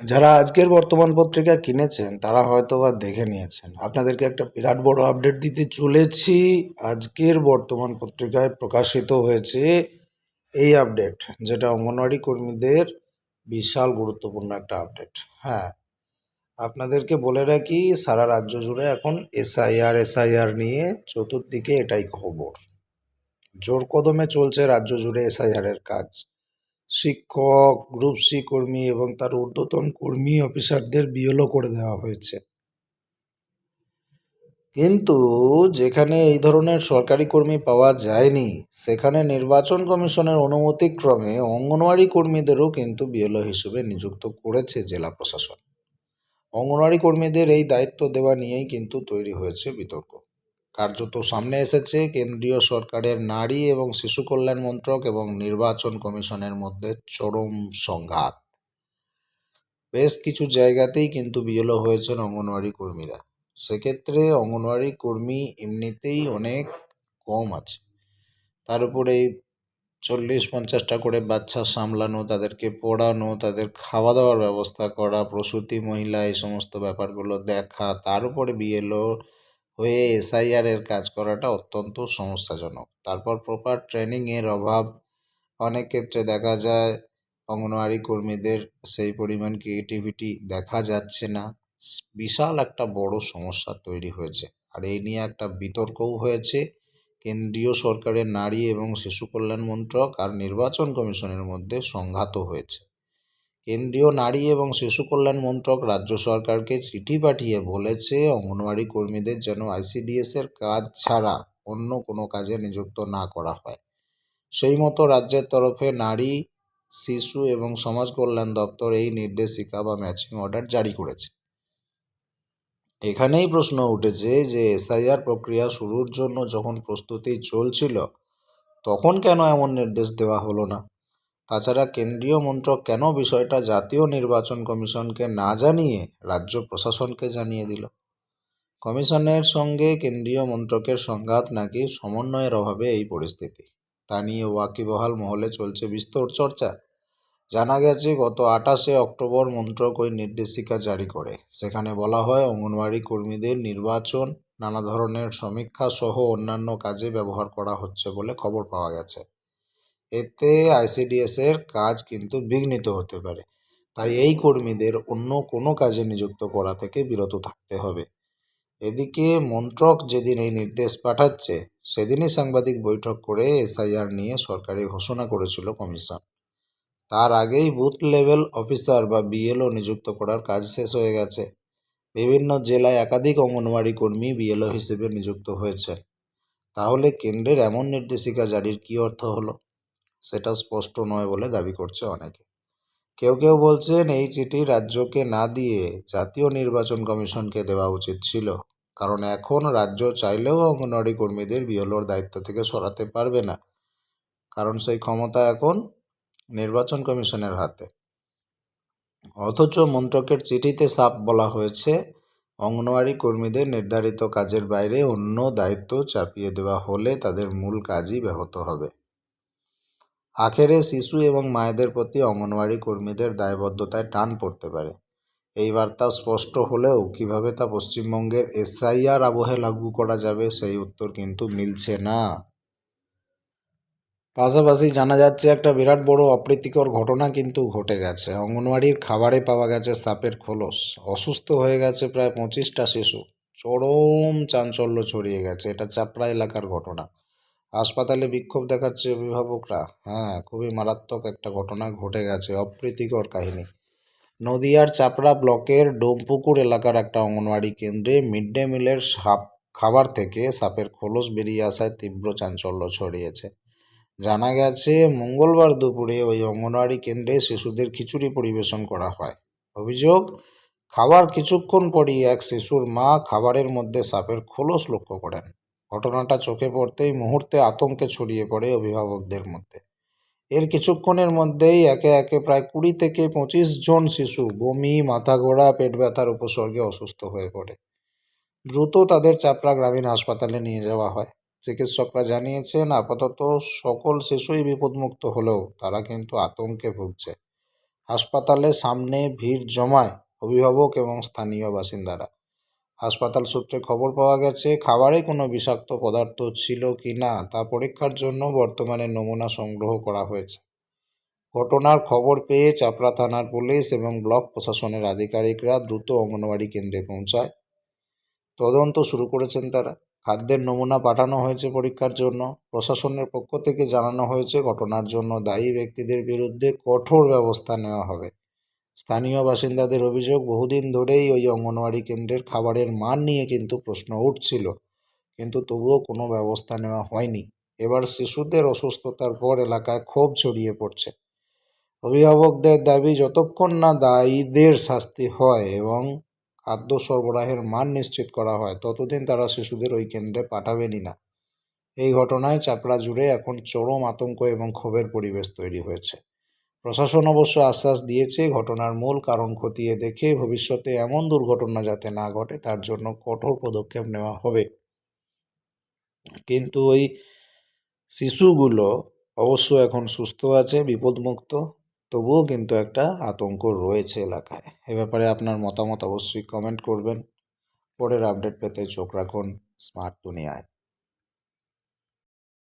যারা আজকের বর্তমান পত্রিকা কিনেছেন, তারা হয়তো বা দেখে নিয়েছেন। আপনাদেরকে একটা বিরাট বড় আপডেট দিতে চলেছি। আজকের বর্তমান পত্রিকায় প্রকাশিত হয়েছে এই আপডেট যেটা অঙ্গনওয়াড়ি কর্মীদের বিশাল গুরুত্বপূর্ণ একটা আপডেট হ্যাঁ আপনাদেরকে বলে রাখি, সারা রাজ্য জুড়ে এখন এসআইআর এসআইআর নিয়ে চতুর্দিকে এটাই খবর। জোর কদমে চলছে রাজ্য জুড়ে এসআইআর এর কাজ। শিক্ষক গ্রুপ সি কর্মী এবং তার ঊর্ধ্বতন কর্মী অফিসারদের বিএলও করে দেওয়া হয়েছে। কিন্তু যেখানে এই ধরনের সরকারি কর্মী পাওয়া যায়নি, সেখানে নির্বাচন কমিশনের অনুমতিক্রমে অঙ্গনওয়াড়ি কর্মীদেরও কিন্তু বিএলও হিসেবে নিযুক্ত করেছে জেলা প্রশাসন। অঙ্গনওয়াড়ি কর্মীদের এই দায়িত্ব দেওয়া নিয়েই কিন্তু তৈরি হয়েছে বিতর্ক। কার্যত সামনে এসেছে কেন্দ্রীয় সরকারের নারী এবং শিশু কল্যাণ মন্ত্রক এবং নির্বাচন কমিশনের মধ্যে চরম সংঘাত। বেশ কিছু জায়গাতেই কিন্তু বিএলও হয়েছেন অঙ্গনওয়াড়ি কর্মীরা। সেক্ষেত্রে অঙ্গনওয়াড়ি কর্মী এমনিতেই অনেক কম আছে। তার উপরে চল্লিশ পঞ্চাশটা করে বাচ্চা সামলানো, তাদেরকে পড়ানো, তাদের খাওয়া দাওয়ার ব্যবস্থা করা, প্রসূতি মহিলা, এই সমস্ত ব্যাপারগুলো দেখা, তার উপরে বিএলও হয়ে এসআইআর এর কাজ করাটা অত্যন্ত সমস্যাজনক। তারপর প্রপার ট্রেনিংয়ের অভাব, অনেক ক্ষেত্রে দেখা যায় অঙ্গনওয়াড়ি কর্মীদের সেই পরিমাণ ক্রিয়েটিভিটি দেখা যাচ্ছে না। বিশাল একটা বড় সমস্যা তৈরি হয়েছে। আর এই নিয়ে একটা বিতর্কও হয়েছে। কেন্দ্রীয় সরকারের নারী এবং শিশু কল্যাণ মন্ত্রক আর নির্বাচন কমিশনের মধ্যে সংঘাতও হয়েছে। কেন্দ্রীয় নারী এবং শিশু কল্যাণ মন্ত্রক রাজ্য সরকারকে চিঠি পাঠিয়ে বলেছে, অঙ্গনওয়াড়ি কর্মীদের যেন আইসিডিএস এর কাজ ছাড়া অন্য কোনো কাজে নিযুক্ত না করা হয়। সেই মতো রাজ্যের তরফে নারী, শিশু এবং সমাজ কল্যাণ দপ্তর এই নির্দেশিকা বা ম্যাচিং অর্ডার জারি করেছে। এখানেই প্রশ্ন উঠেছে যে, এসআইআর প্রক্রিয়া শুরুর জন্য যখন প্রস্তুতি চলছিল, তখন কেন এমন নির্দেশ দেওয়া হলো না? তাছাড়া কেন্দ্রীয় মন্ত্রক কেন বিষয়টা জাতীয় নির্বাচন কমিশনকে না জানিয়ে রাজ্য প্রশাসনকে জানিয়ে দিল? কমিশনের সঙ্গে কেন্দ্রীয় মন্ত্রকের সংঘাত নাকি সমন্বয়ের অভাবে এই পরিস্থিতি? তা নিয়ে ওয়াকিবহাল মহলে চলছে বিস্তর চর্চা। জানা গেছে, গত আঠাশে অক্টোবর মন্ত্রক ওই নির্দেশিকা জারি করে। সেখানে বলা হয়, অঙ্গনওয়াড়ি কর্মীদের নির্বাচন, নানা ধরনের সমীক্ষা সহ অন্যান্য কাজে ব্যবহার করা হচ্ছে বলে খবর পাওয়া গেছে। এতে আইসিডিএস এর কাজ কিন্তু বিঘ্নিত হতে পারে। তাই এই কর্মীদের অন্য কোনো কাজে নিযুক্ত করা থেকে বিরত থাকতে হবে। এদিকে মন্ত্রক যেদিন এই নির্দেশ পাঠাচ্ছে, সেদিনই সাংবাদিক বৈঠক করে এসআইআর নিয়ে সরকারি ঘোষণা করেছিল কমিশন। তার আগেই বুথ লেভেল অফিসার বা বিএলও নিযুক্ত করার কাজ শেষ হয়ে গেছে। বিভিন্ন জেলায় একাধিক অঙ্গনওয়াড়ি কর্মী বিএলও হিসেবে নিযুক্ত হয়েছে তাহলে কেন্দ্রের এমন নির্দেশিকা জারির কী অর্থ হলো? সেটা স্পষ্ট নয় বলে দাবি করছে অনেকে। কেউ কেউ বলছেন এই চিঠি রাজ্যকে না দিয়ে জাতীয় নির্বাচন কমিশনকে দেওয়া উচিত ছিল, কারণ এখন রাজ্য চাইলেও অঙ্গনওয়াড়ি কর্মীদের বিএলওর দায়িত্ব থেকে সরাতে পারবে না, কারণ সেই ক্ষমতা এখন নির্বাচন কমিশনের হাতে। অথচ মন্ত্রকের চিঠিতে সাপ বলা হয়েছে, অঙ্গনওয়াড়ি কর্মীদের নির্ধারিত কাজের বাইরে অন্য দায়িত্ব চাপিয়ে দেওয়া হলে তাদের মূল কাজই ব্যাহত হবে। আখেরে শিশু এবং মায়েদের প্রতি অঙ্গনওয়াড়ি কর্মীদের দায়বদ্ধতায় টান পড়তে পারে। এই বার্তা স্পষ্ট হলেও কীভাবে তা পশ্চিমবঙ্গের এসআইআর আবহে লাগু করা যাবে সেই উত্তর কিন্তু মিলছে না। পাশাপাশি জানা যাচ্ছে, একটা বিরাট বড় অপ্রীতিকর ঘটনা কিন্তু ঘটে গেছে। অঙ্গনওয়াড়ির খাবারে পাওয়া গেছে সাপের খোলস। অসুস্থ হয়ে গেছে প্রায় পঁচিশটা শিশু। চরম চাঞ্চল্য ছড়িয়ে গেছে। এটা চাপড়া এলাকার ঘটনা। হাসপাতালে বিক্ষোভ দেখাচ্ছে অভিভাবকরা। হ্যাঁ খুবই মারাত্মক একটা ঘটনা ঘটে গেছে, অপ্রীতিকর কাহিনী। নদিয়ার চাপড়া ব্লকের ডোমপুকুর এলাকার একটা অঙ্গনওয়াড়ি কেন্দ্রে মিড ডে মিলের সাপ খাবার থেকে সাপের খোলস বেরিয়ে আসায় তীব্র চাঞ্চল্য ছড়িয়েছে। জানা গেছে, মঙ্গলবার দুপুরে ওই অঙ্গনওয়াড়ি কেন্দ্রে শিশুদের খিচুড়ি পরিবেশন করা হয়। অভিযোগ, খাবার কিছুক্ষণ পরই এক শিশুর মা খাবারের মধ্যে সাপের খোলস লক্ষ্য করেন। ঘটনাটা চোখে পড়তেই মুহূর্তে আতঙ্কে ছড়িয়ে পড়ে অভিভাবকদের মধ্যে। এর কিছুক্ষণের মধ্যেই একে একে প্রায় কুড়ি থেকে পঁচিশ জন শিশু বমি, মাথা ঘোরা, পেট ব্যথার উপসর্গে অসুস্থ হয়ে পড়ে। দ্রুত তাদের চাপড়া গ্রামীণ হাসপাতালে নিয়ে যাওয়া হয়। চিকিৎসকরা জানিয়েছেন, আপাতত সকল শিশুই বিপদমুক্ত হলেও তারা কিন্তু আতঙ্কে ভুগছে। হাসপাতালে সামনে ভিড় জমায় অভিভাবক এবং স্থানীয় বাসিন্দারা। হাসপাতাল সূত্রে খবর পাওয়া গেছে, খাবারে কোনো বিষাক্ত পদার্থ ছিল কি না তা পরীক্ষার জন্য বর্তমানে নমুনা সংগ্রহ করা হয়েছে। ঘটনার খবর পেয়ে চাপড়া থানার পুলিশ এবং ব্লক প্রশাসনের আধিকারিকরা দ্রুত অঙ্গনওয়াড়ি কেন্দ্রে পৌঁছায়। তদন্ত শুরু করেছেন তারা। খাদ্যের নমুনা পাঠানো হয়েছে পরীক্ষার জন্য। প্রশাসনের পক্ষ থেকে জানানো হয়েছে, ঘটনার জন্য দায়ী ব্যক্তিদের বিরুদ্ধে কঠোর ব্যবস্থা নেওয়া হবে। স্থানীয় বাসিন্দাদের অভিযোগ, বহুদিন ধরেই ওই অঙ্গনওয়াড়ি কেন্দ্রের খাবারের মান নিয়ে কিন্তু প্রশ্ন উঠছিল। কিন্তু তবুও কোনো ব্যবস্থা নেওয়া হয়নি। এবার শিশুদের অসুস্থতার পর এলাকায় ক্ষোভ ছড়িয়ে পড়ছে। অভিভাবকদের দাবি, যতক্ষণ না দায়ীদের শাস্তি হয় এবং খাদ্য সরবরাহের মান নিশ্চিত করা হয়, ততদিন তারা শিশুদের ওই কেন্দ্রে পাঠাবেনই না। এই ঘটনায় চাপড়া জুড়ে এখন চরম আতঙ্ক এবং ক্ষোভের পরিবেশ তৈরি হয়েছে। প্রশাসন অবশ্য আশ্বাস দিয়েছে, ঘটনার মূল কারণ খতিয়ে দেখে ভবিষ্যতে এমন দুর্ঘটনা যাতে না ঘটে, তার জন্য কঠোর পদক্ষেপ নেওয়া হবে। কিন্তু ওই শিশুগুলো অবশ্য এখন সুস্থ আছে, বিপদমুক্ত, তবুও কিন্তু একটা আতঙ্ক রয়েছে এলাকায়। এ ব্যাপারে আপনার মতামত অবশ্যই কমেন্ট করবেন। পরের আপডেট পেতে চোখ রাখুন স্মার্ট দুনিয়ায়